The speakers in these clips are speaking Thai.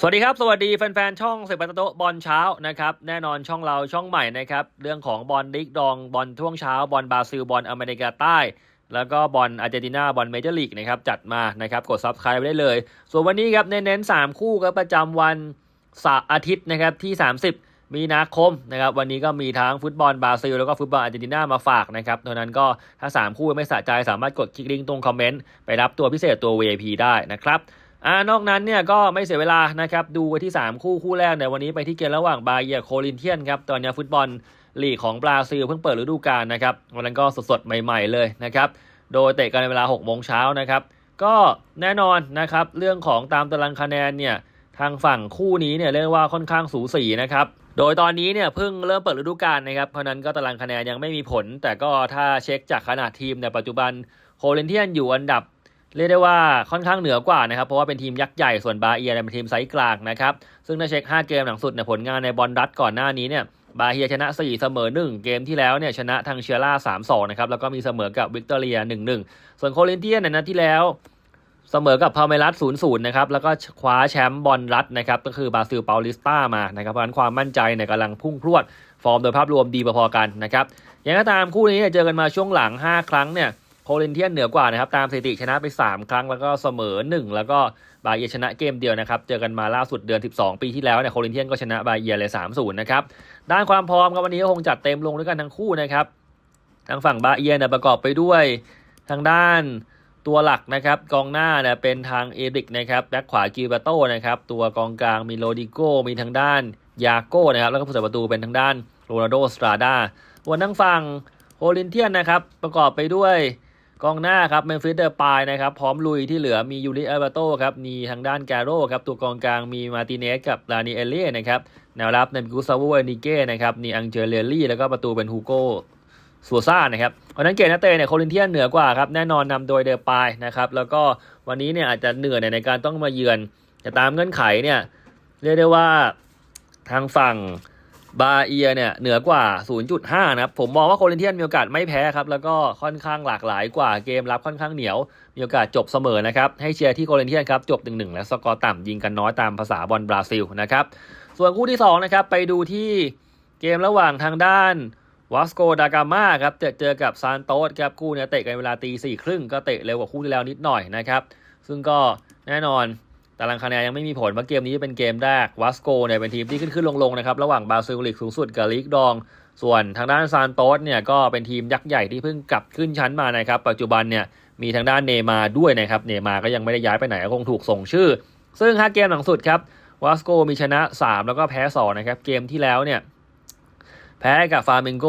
สวัสดีครับ สวัสดีแฟนๆ ช่องเสปัตโตบอลเช้านะครับ แน่นอนช่องเราช่องใหม่นะครับ เรื่องของบอลดิกดองบอลช่วงเช้า บอลบราซิล บอลอเมริกาใต้ แล้วก็บอลอาร์เจนตินาบอลเมเจอร์ลีกนะครับ จัดมานะครับ กดซับสไคร b ์ได้เลย ส่วนวันนี้ครับเน้นๆ 3 คู่ครับประจำวันสอาทิตย์นะครับที่ 30 มีนาคมนะครับ วันนี้ก็มีทั้งฟุตบอลบราซิลแล้วก็ฟุตบอลอาร์เจนตินามาฝากนะครับดังนั้นก็ถ้า 3 คู่ไม่สะใจสามารถกดคลิกลิงก์ตรงคอมเมนต์ไปรับตัวพิเศษตัว VIP ได้นะครับ อ่านอกนั้นเนี่ยก็ไม่เสียเวลานะครับดูไปที่ 3 คู่คู่แรกในวันนี้ไปที่เกมระหว่างบาเยโคลินเทียนครับตอนนี้ฟุตบอลลีกของบราซิลเพิ่งเปิดฤดูกาลนะครับวันนั้นก็สดๆ ใหม่ๆเลยนะครับโดยเตะกันในเวลา6โมงเช้านะครับก็แน่นอนนะครับเรื่องของตามตารางคะแนนเนี่ยทางฝั่งคู่นี้เนี่ยเรียกว่าค่อนข้างสูสีนะครับโดยตอนนี้เนี่ยเพิ่งเริ่มเปิดฤดูกาลนะครับเพราะนั้นก็ตารางคะแนนยังไม่มีผล แต่ก็ถ้าเช็คจากขนาดทีมในปัจจุบันโคลินเทียนอยู่อันดับ เรียกได้ว่าค่อนข้างเหนือกว่านะครับ เพราะว่าเป็นทีมยักษ์ใหญ่ส่วนบาเอียเป็นทีมไซส์กลางนะครับ ซึ่งถ้าเช็ค 5 เกมหลังสุดเนี่ยผลงานในบอลรัดก่อนหน้านี้เนี่ยบาเฮียชนะ 4 เสมอ 1 เกมที่แล้วเนี่ยชนะทางเชียร่า 3-2 นะครับ แล้วก็มีเสมอกับวิกตอเรีย 1-1 ส่วนโคลินเทียนในนัดที่แล้วเสมอกับพาเมรัส0-0 นะครับ แล้วก็คว้าแชมป์บอลรัดนะครับ ก็คือบราซิลเปาลิสต้ามานะครับ เพราะฉะนั้นความมั่นใจเนี่ยกำลังพุ่งพรวด ฟอร์มโดยภาพรวมดีพอๆกันนะครับ อย่างไรก็ตามคู่นี้เนี่ยเจอกันมาช่วงหลัง 5 ครั้งเนี่ย โคลินเทียนเหนือกว่านะครับ ตามสถิติชนะไป 3 ครั้งแล้วก็เสมอ 1 แล้วก็บาเอียชนะเกมเดียวนะครับ เจอกันมาล่าสุดเดือน 12 ปีที่แล้วเนี่ยโคลินเทียนก็ชนะบาเอียเลย3-0นะครับด้านความพร้อมครับวันนี้ก็คงจัดเต็มลงด้วยกันทั้งคู่นะครับทางฝั่งบาเอียเนี่ยประกอบไปด้วยทางด้านตัวหลักนะครับกองหน้าเนี่ยเป็นทางเอริกนะครับแบ็คขวากิลเบโตนะครับตัวกองกลางมีโรดิโกมีทางด้านยาโก้นะครับแล้วก็ผู้สาประตูเป็นทางด้านโรนัลโดสตราดาส่วนทางฝั่งโคลินเทียนนะครับประกอบไปด้วย กองหน้าครับเมนฟิสเดอร์ปายนะครับพร้อมลุยที่เหลือมียูริเอเบโตครับมีทางด้านแกโร่ครับตัวกองกลางมีมาติเนสกับลานิเอเล่นะครับแนวรับในกุซาโวเอนิเก้นะครับมีอังเจเลลี่แล้วก็ประตูเป็นฮูโกสัวซ่านะครับเพราะนั้นเกมนักเตะเนี่ยโคลินเทียนเหนือกว่าครับแน่นอนนำโดยเดอปายนะครับแล้วก็วันนี้เนี่ยอาจจะเหนื่อยในการต้องมาเยือนแต่ตามเงื่อนไขเนี่ยเรียกได้ว่าทางฝั่ง บาเอียเนี่ยเหนือกว่า 0.5 นะครับ ผมมองว่าโคลินเทียนมีโอกาสไม่แพ้ครับ แล้วก็ค่อนข้างหลากหลายกว่าเกมรับค่อนข้างเหนียว มีโอกาสจบเสมอนะครับ ให้เชียร์ที่โคลินเทียนครับ จบ 1-1 และสกอร์ต่ำยิงกันน้อยตามภาษาบอลบราซิลนะครับ ส่วนคู่ที่2นะครับไปดูที่เกมระหว่างทางด้านวาสโกดากาม่าครับจะเจอกับซานโตสครับคู่เนี้ยเตะกันเวลาตีสี่ครึ่งก็เตะเร็วกว่าคู่ที่แล้วนิดหน่อยนะครับ ซึ่งก็แน่นอน ตารางคะแนนยังไม่มีผลเพราะเกมนี้เป็นเกมแรกวาสโกเนี่ยเป็นทีมที่ขึ้นขึ้นลงลงนะครับระหว่างบาซิลลีกสูงสุดกับลีกดอง ส่วนทางด้านซานโตสเนี่ยก็เป็นทีมยักษ์ใหญ่ที่เพิ่งกลับขึ้นชั้นมานะครับ ปัจจุบันเนี่ยมีทางด้านเนมาด้วยนะครับเนมาก็ยังไม่ได้ย้ายไปไหนก็คงถูกส่งชื่อ ซึ่งห้าเกมหลังสุดครับวาสโกมีชนะ 3 แล้วก็แพ้2นะครับเกมที่แล้วเนี่ยแพ้กับฟาร์มิงโก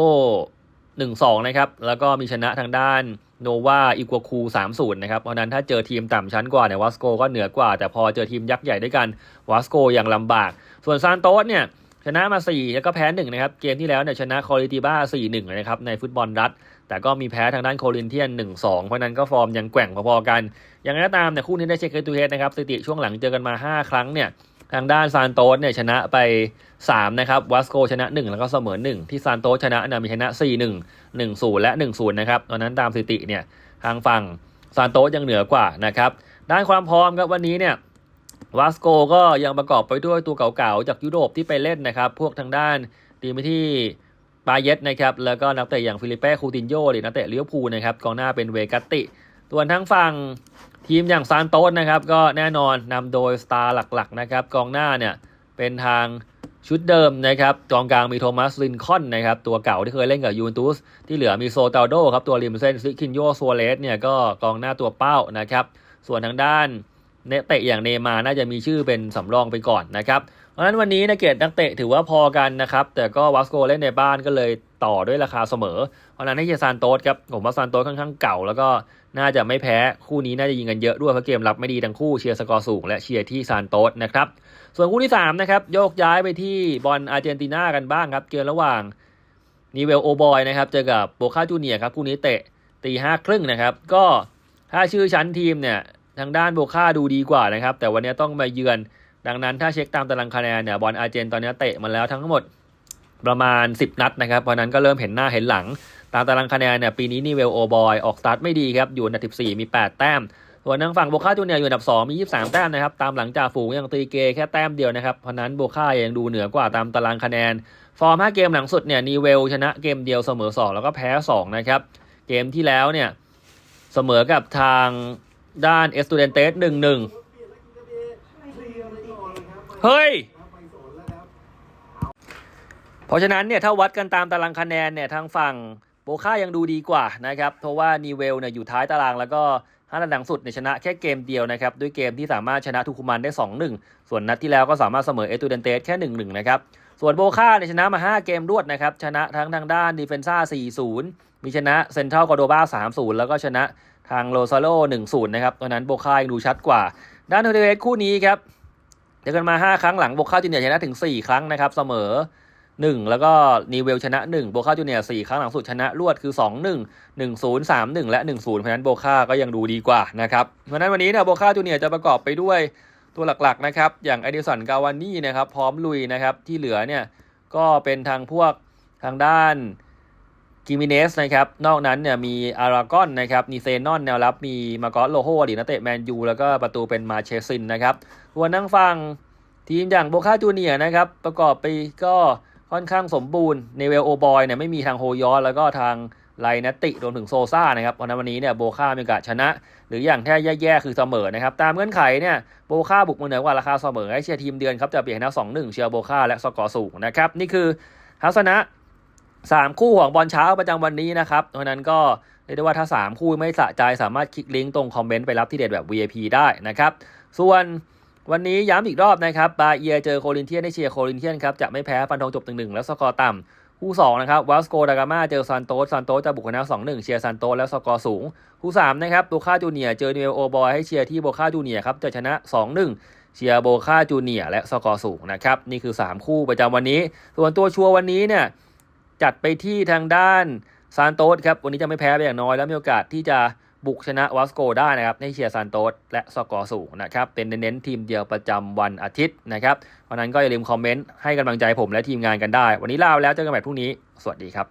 1-2นะครับแล้วก็มีชนะทางด้าน โนวาอีกัวคู3-0นย์นะครับ เพราะนั้นถ้าเจอทีมต่ำชั้นกว่าเนี่ยวาสโกก็เหนือกว่า แต่พอเจอทีมยักษ์ใหญ่ด้วยกันวาสโกยังลำบาก ส่วนซานโตสเนี่ยชนะมา 4 แล้วก็แพ้1นะครับ เกมที่แล้วเนี่ยชนะคอริติบ้า 4-1นะครับในฟุตบอลรัฐ แต่ก็มีแพ้ทางด้านโคลินเทียน 1-2 เพราะนั้นก็ฟอร์มยังแกว่งพอๆกัน อย่างไรก็ตามเนี่ยคู่นี้ได้เช็คเฮดทูเฮดนะครับสถิติช่วงหลังเจอกันมา 5 ครั้งเนี่ย ทางด้านซานโตสเนี่ยชนะไป 3 นะครับวัสโกชนะ 1 แล้วก็เสมอ 1 ที่ซานโตสชนะนี่ยมีชนะ 4 1 1 0 และ 1 0 นะครับตอนนั้นตามสถิติเนี่ยทางฝั่งซานโตสยังเหนือกว่านะครับด้านความพร้อมครับวันนี้เนี่ยวาสโกก็ยังประกอบไปด้วยตัวเก่าๆ จากยุโรปที่ไปเล่นนะครับ พวกทางด้านทีมิที่ปาเยตนะครับ แล้วก็นักเตะอย่างฟิลิเป้คูตินโยหรือนักเตะเลี้ยวภูนะครับกองหน้าเป็นเวกัตติ ส่วนทั้งฝั่งทีมอย่างซานโตสนะครับ ก็แน่นอนนำโดยสตาร์หลักๆนะครับกองหน้าเนี่ยเป็นทางชุดเดิมนะครับกองกลางมีโทมัสลินคอนนะครับตัวเก่าที่เคยเล่นกับยูเวนตุสที่เหลือมีโซตาโดครับตัวริมเส้นซิคินโยซัวเรสเนี่ยก็กองหน้าตัวเป้านะครับ ส่วนทางด้านเนเตะอย่างเนมาน่าจะมีชื่อเป็นสำรองไปก่อนนะครับ ราะฉะนั้นวันนี้ในเกตนักเตะถือว่าพอกันนะครับ แต่ก็วัสโกเล่นในบ้านก็เลยต่อด้วยราคาเสมอ เพราะฉะนั้นให้เชียร์ซานโตสครับผมว่าซานโตสค่อนข้างเก่า แล้วก็น่าจะไม่แพ้คู่นี้น่าจะยิงกันเยอะด้วยเพราะเกมรับไม่ดีทั้งคู่เชียร์สกอร์สูง และเชียร์ที่ซานโตสนะครับส่วนคู่ที่3นะครับโยกย้ายไปที่บอลอาร์เจนตินากันบ้างครับเกมระหว่างนิเวลโอบอยนะครับเจอกับโบคาจูเนียครับคู่นี้เตะตีห้าครึ่งนะครับก็ถ้าชื่อชั้นทีมเนี่ยทางด้านโบคาดูดีกว่านะครับแต่วันนี้ต้องมาเยือน ดังนั้นถ้าเช็คตามตารางคะแนนเนี่ยบอลอาร์เจนตอนนี้เตะมาแล้วทั้งหมดประมาณ 10 นัดนะครับ เพราะนั้นก็เริ่มเห็นหน้าเห็นหลัง ตามตารางคะแนนเนี่ยปีนี้นิเวลโอบอยออกสตาร์ทไม่ดีครับ อยู่อันดับ14 มี 8 แต้ม ส่วนทางฝั่งโบคาจูเนียร์อยู่อันดับ 2 มี 23 แต้มนะครับ ตามหลังจากฝูงยังตีเกแค่แต้มเดียวนะครับ เพราะนั้นโบคายังดูเหนือกว่าตามตารางคะแนน ฟอร์ม 5 เกมหลังสุดเนี่ยนีเวลชนะเกมเดียวเสมอ 2 แล้วก็แพ้ 2 นะครับ เกมที่แล้วเนี่ยเสมอกับทางด้านเอสตูเดนเตส1-1 เฮ้ย เพราะฉะนั้นเนี่ยถ้าวัดกันตามตารางคะแนนเนี่ยทางฝั่งโบค่ายังดูดีกว่านะครับ เพราะว่านีเวลเนี่ยอยู่ท้ายตารางแล้วก็ห้านัดหลังสุดเนี่ยชนะแค่เกมเดียวนะครับ ด้วยเกมที่สามารถชนะทุคุมันได้ 2-1 ส่วนนัดที่แล้วก็สามารถเสมอเอตูเดนเตสแค่ 1-1 นะครับ ส่วนโบค่าเนี่ยชนะมา 5 เกมรวดนะครับ ชนะทั้งทางด้านดีเฟนซ่า 4-0 มีชนะเซนทรัลกอโดบา3-0 แล้วก็ชนะทางโรซาโล1-0 นะครับตอนนั้นโบค่ายังดูชัดกว่า ด้านเทเดเวสคู่นี้ครับ จอกันมา 5 ครั้งหลังโบค่าจูเนียร์ชนะถึง 4 ครั้งนะครับ เสมอ 1 แล้วก็นีเวลชนะ 1 โบคาจูเนียร์4ครั้งหลังสุดชนะรวดคือ 2 1 1 0 3 1 และ 1 0 เพราะฉะนั้นโบคาก็ยังดูดีกว่านะครับ เพราะฉะนั้นวันนี้เนี่ยโบคาจูเนียร์จะประกอบไปด้วยตัวหลักๆนะครับอย่างไอเดสันกาวานี่นะครับพร้อมลุยนะครับที่เหลือเนี่ยก็เป็นทางพวกทางด้าน กิมิเนสนะครับ นอกนั้นเนี่ยมีอารากอนนะครับนีเซนอนแนวรับมีมากอสโลโฮอดีตนักเตะแมนยูแล้วก็ประตูเป็นมาเชซินนะครับส่วนั่งฟังทีมอย่างโบคาจูเนียนะครับ ประกอบไปก็ค่อนข้างสมบูรณ์เนเวลโอบอยเนี่ยไม่มีทางโฮยอสแล้วก็ทางไลนัตติรวมถึงโซซ่านะครับเพราะนั้นวันนี้เนี่ยโบค่ามีโอกาสชนะ หรืออย่างแท้แย่ๆคือเสมอนะครับ ตามเงื่อนไขเนี่ยโบค่าบุกมาเหนือกว่าราคาเสมอให้เชียร์ทีมเดือนครับจะเปลี่ยนนะสองหนึ่งเชียร์โบค่าและสกอร์สูงนะครับ นี่คือทัศนะ 3คู่ของบอลเช้าประจำวันนี้นะครับเพราะนั้นก็เรียกได้ว่าถ้า 3 คู่ไม่สะใจสามารถคลิกลิงก์ตรงคอมเมนต์ไปรับที่เด็ดแบบ VIP ได้นะครับ ส่วนวันนี้ย้ำอีกรอบนะครับบาเอียเจอโคลินเทียนได้เชียร์โคลินเทียนครับจะไม่แพ้ฟันธงจบตึงหนึ่งแล้วสกอร์ต่ำคู่2นะครับวัลสโกดากามาเจอซานโตสซานโตสจะบุกชนะ2 1เชียร์ซานโตสแล้วสกอร์สูง คู่3นะครับโบคาจูเนียเจอเนวโอบอยให้เชียร์ที่โบคาจูเนียครับจะชนะ2 1เชียร์โบคาจูเนียและสกอร์สูงนะครับนี่คือ 3 คู่ประจำวันนี้ ส่วนตัวชัวร์วันนี้เนี่ย จัดไปที่ทางด้านซานโตสครับ วันนี้จะไม่แพ้ไปอย่างน้อย แล้วมีโอกาสที่จะบุกชนะวัสโกได้นะครับ ให้เชียร์ซานโตสและสกอร์สูงนะครับ เป็นเน้นทีมเดียวประจำวันอาทิตย์นะครับเพราะนั้นก็อย่าลืมคอมเมนต์ให้กำลังใจผมและทีมงานกันได้ วันนี้ลาไปแล้วเจอกันใหม่พรุ่งนี้ สวัสดีครับ